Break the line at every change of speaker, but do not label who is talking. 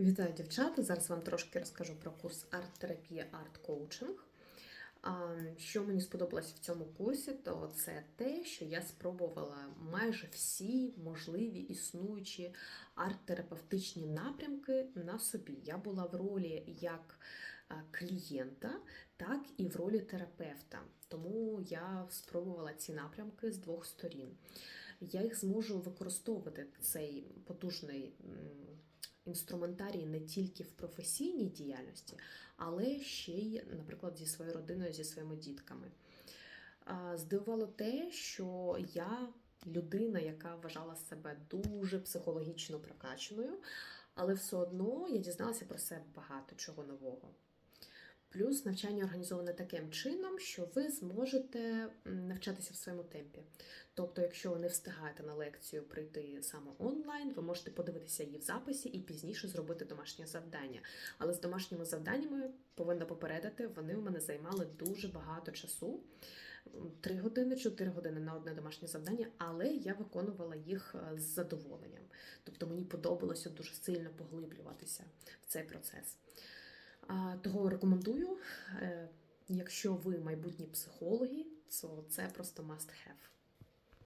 Вітаю, дівчата! Зараз вам трошки розкажу про курс арт-терапія, арт-коучинг. Що мені сподобалось в цьому курсі, то це те, що я спробувала майже всі можливі існуючі арт-терапевтичні напрямки на собі. Я була в ролі як клієнта, так і в ролі терапевта. Тому я спробувала ці напрямки з двох сторін. Я їх зможу використовувати цей потужний. Інструментарій не тільки в професійній діяльності, але ще й, наприклад, зі своєю родиною, зі своїми дітками. Здивувало те, що я людина, яка вважала себе дуже психологічно прокачаною, але все одно я дізналася про себе багато чого нового. Плюс навчання організоване таким чином, що ви зможете навчатися в своєму темпі. Тобто, якщо ви не встигаєте на лекцію прийти саме онлайн, ви можете подивитися її в записі і пізніше зробити домашнє завдання. Але з домашніми завданнями повинна попередити, вони у мене займали дуже багато часу. Три години, чотири години на одне домашнє завдання, але я виконувала їх е, з задоволенням. Тобто мені подобалося дуже сильно поглиблюватися в цей процес. Того рекомендую. Е, Якщо ви майбутні психологи, то це просто must have.